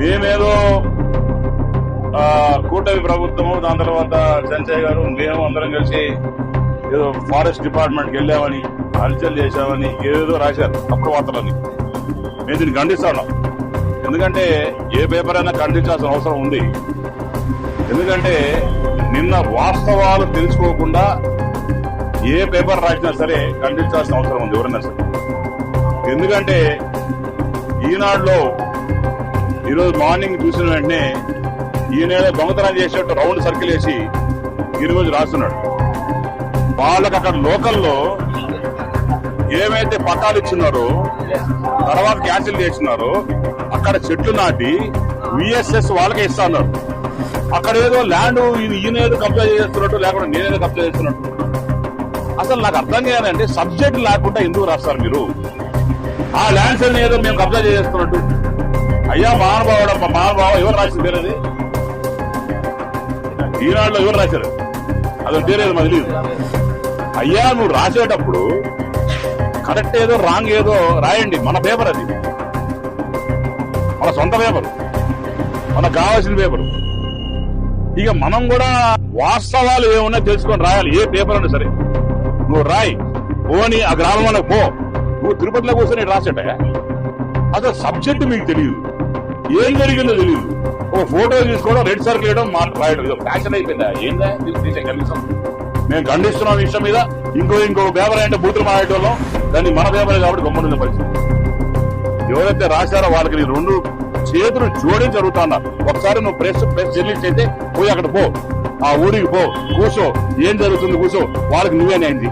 మేమేదో కూటమి ప్రభుత్వము దాని తర్వాత సంజయ్ గారు మేము అందరం కలిసి ఏదో ఫారెస్ట్ డిపార్ట్మెంట్కి వెళ్ళామని హల్చల్ చేశామని ఏదో రాశారు తప్పుడు వార్తలని మేము దీన్ని ఖండిస్తాను ఎందుకంటే ఏ పేపర్ అయినా ఖండించాల్సిన అవసరం ఉంది. ఎందుకంటే నిన్న వాస్తవాలు తెలుసుకోకుండా ఏ పేపర్ రాసినా సరే ఖండించాల్సిన అవసరం ఉంది ఎవరైనా సరే. ఎందుకంటే ఈనాడులో ఈరోజు మార్నింగ్ చూసిన వెంటనే ఈయన దొంగతనం చేసేట్టు రౌండ్ సర్కిల్ వేసి ఈరోజు రాస్తున్నాడు. వాళ్ళకి అక్కడ లోకల్లో ఏమైతే పట్టాలు ఇచ్చినారో తర్వాత క్యాన్సిల్ చేస్తున్నారో అక్కడ చెట్లు నాటి విఎస్ఎస్ వాళ్ళకే ఇస్తా అన్నారు అక్కడ ఏదో ల్యాండ్ ఈయన ఏదో కబ్జా చేస్తున్నట్టు లేకుండా నేనేదో కబ్జా చేస్తున్నట్టు. అసలు నాకు అర్థం కాదంటే సబ్జెక్ట్ లేకుండా ఎందుకు రాస్తారు మీరు? ఆ ల్యాండ్స్ ఏదో మేము కబ్జా చేస్తున్నట్టు. అయ్యా మహానుభావుడు మహానుభావ ఎవరు రాసింది పేరు అది ఈనాడులో ఎవరు రాశారు? అది పేరేది మాకు తెలియదు అయ్యా నువ్వు రాసేటప్పుడు కరెక్ట్ ఏదో రాంగ్ ఏదో రాయండి మన పేపర్ అది. మన సొంత పేపర్. మనకు కావాల్సిన పేపర్. ఇక మనం కూడా వాస్తవాలు ఏమున్నా తెలుసుకొని రాయాలి ఏ పేపర్ అయినా సరే. నువ్వు రాయి పోని ఆ గ్రామంలో పో. నువ్వు తిరుపతిలో కూర్చొని రాసేట అసలు సబ్జెక్ట్ మీకు తెలియదు ఏం జరిగిందో తెలియదు ఒక ఫోటో తీసుకోవడం రెడ్ సర్కిల్ వేయడం మాట రాయడం ఇదో ఫ్యాషన్ అయిపోయిందా? ఏందా? తీసే కనీసం. మేము ఖండిస్తున్నాం విషయం మీద. ఇంకో ఇంకో పేపర్ అంటే బూతులు మాడేటోళ్ళం దాన్ని మన పేపర్ కాబట్టి గమ్మునున్న పరిస్థితి. ఎవరైతే రాశారో వాళ్ళకి నీ రెండు చేతులు జోడించి జరుగుతున్నా ఒకసారి నువ్వు ప్రెస్ ప్రెస్ రిలీజ్ అయితే పోయి అక్కడ పో. ఆ ఊరికి పో. కూర్చో. ఏం జరుగుతుంది? కూర్చో. వాళ్ళకి నువ్వే అయింది